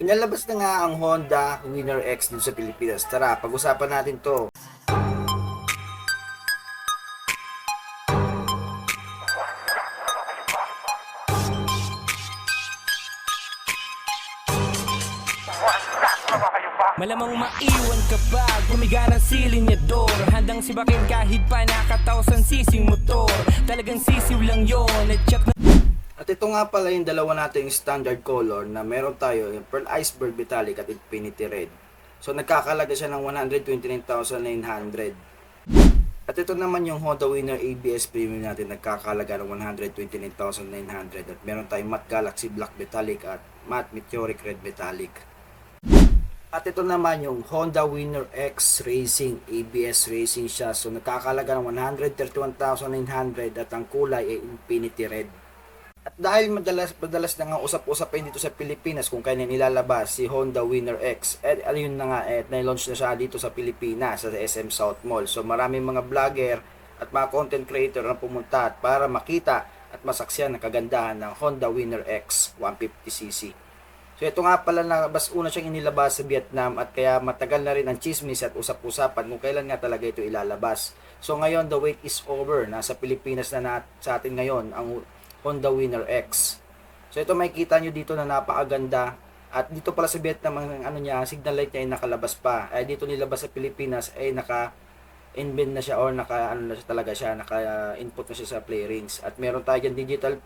Pinalabas na nga ang Honda Winner X dito sa Pilipinas. Tara, pag-usapan natin to. Malamang maiwan ka pa Gumiga ng silinyador Handang sibakin kahit pa nakatausan sising motor Talagang sisiw lang yon At check ito nga pala yung dalawa nating standard color na meron tayo, yung Pearl Iceberg Metallic at Infinity Red. So nagkakalaga siya ng 129,900. At ito naman yung Honda Winner ABS Premium natin nagkakalaga ng 129,900 at meron tayong Matte Galaxy Black Metallic at Matte Meteoric Red Metallic. At ito naman yung Honda Winner X Racing ABS Racing siya. So nagkakalaga ng 131,900 at ang kulay ay Infinity Red. At dahil madalas madalas na nga usap-usapin dito sa Pilipinas kung kailan ilalabas si Honda Winner X, eh ayun na nga eh na-launch na siya dito sa Pilipinas sa SM South Mall. So maraming mga vlogger at mga content creator na pumunta at para makita at masaksiyan ang kagandahan ng Honda Winner X 150cc. So ito nga pala na bas una siyang inilabas sa Vietnam at kaya matagal na rin ang chismis at usap-usapan kung kailan nga talaga ito ilalabas. So ngayon the wait is over. Nasa Pilipinas na, na sa atin ngayon ang Honda Winner X. So ito makikita nyo dito na napakaganda at dito pala sa Vietnam ang ano niya, signal light niya ay nakalabas pa. Ay dito nilabas sa Pilipinas ay naka inbend na siya or naka ano na siya talaga siya, naka input na siya sa play rings. At meron tayo dyan digital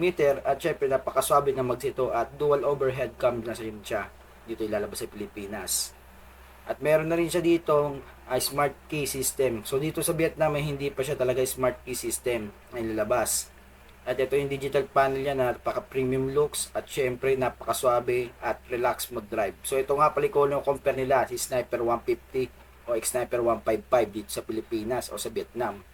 meter at syempre napakaswabe na magsito at dual overhead cam na siya siya dito ilalabas sa Pilipinas. At meron na rin siya dito ay smart key system. So dito sa Vietnam ay hindi pa siya talaga smart key system na ilalabas. At ito yung digital panel niya na napaka premium looks at syempre napakaswabe at relax mode drive. So ito nga pala yung compare nila si Sniper 150 o X-Sniper 155 dito sa Pilipinas o sa Vietnam.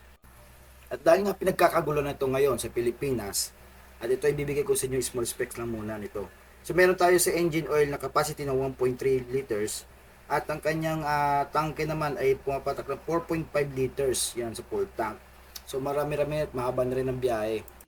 At dahil nga pinagkakagulo na ito ngayon sa Pilipinas, at ito ibibigay ko sa inyo small specs lang muna nito. So meron tayo sa engine oil na capacity ng 1.3 liters at ang kanyang ah, tangke naman ay pumapatak ng 4.5 liters yan sa full tank. So marami-rami at mahaba na rin ang biyahe.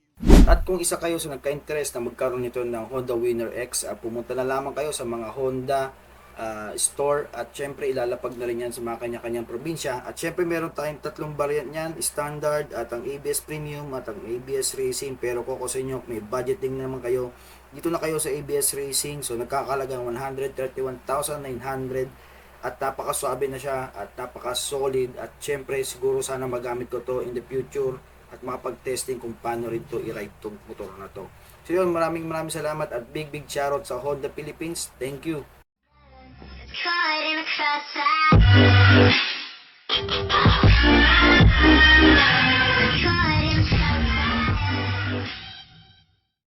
At kung isa kayo sa nagka-interest na magkaroon nito ng Honda Winner X, ah, pumunta na lamang kayo sa mga Honda ah, store at syempre ilalapag na rin yan sa mga kanya-kanyang probinsya. At syempre meron tayong tatlong variant niyan, standard at ang ABS Premium at ang ABS Racing. Pero kung sa inyo, may budgeting naman kayo. Dito na kayo sa ABS Racing. So nagkakalagang 131,900 at napakaswabe na siya at napaka-solid at syempre siguro sana magamit ko to in the future at makapag-testing kung paano rin to i-ride tong motor na to. So yun, maraming maraming salamat at big big shoutout sa Honda Philippines. Thank you. Caught in a.